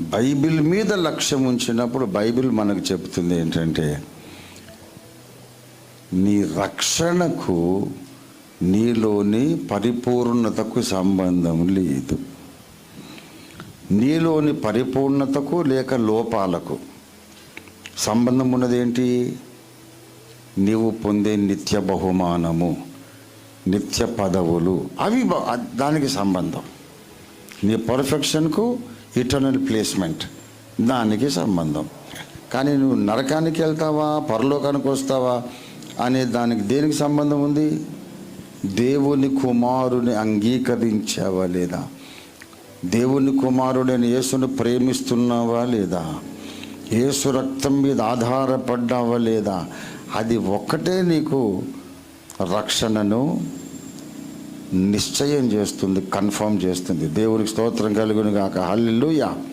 Bible మీద లక్ష్యం ఉంచినప్పుడు బైబిల్ మనకు చెబుతుంది ఏంటంటే నీ రక్షణకు నీలోని పరిపూర్ణతకు సంబంధం లేదు. నీలోని పరిపూర్ణతకు లేక లోపాలకు సంబంధం ఉన్నదేంటి నీవు పొందే నిత్య బహుమానము నిత్య పదవులు అవి దానికి సంబంధం. నీ పర్ఫెక్షన్కు ఇటర్నల్ ప్లేస్మెంట్ దానికి సంబంధం. కానీ నువ్వు నరకానికి వెళ్తావా? పరలోకానికి వస్తావా? అనే దానికి దేనికి సంబంధం ఉంది? దేవుని కుమారుని అంగీకరించావా లేదా? దేవుని కుమారుడైన యేసును ప్రేమిస్తున్నావా లేదా? యేసు రక్తం మీద ఆధారపడ్డావా లేదా? అది ఒక్కటే నీకు రక్షణను నిశ్చయం చేస్తుంది కన్ఫర్మ్ చేస్తుంది. దేవునికి స్తోత్రం కలుగును కాక హల్లెలూయా.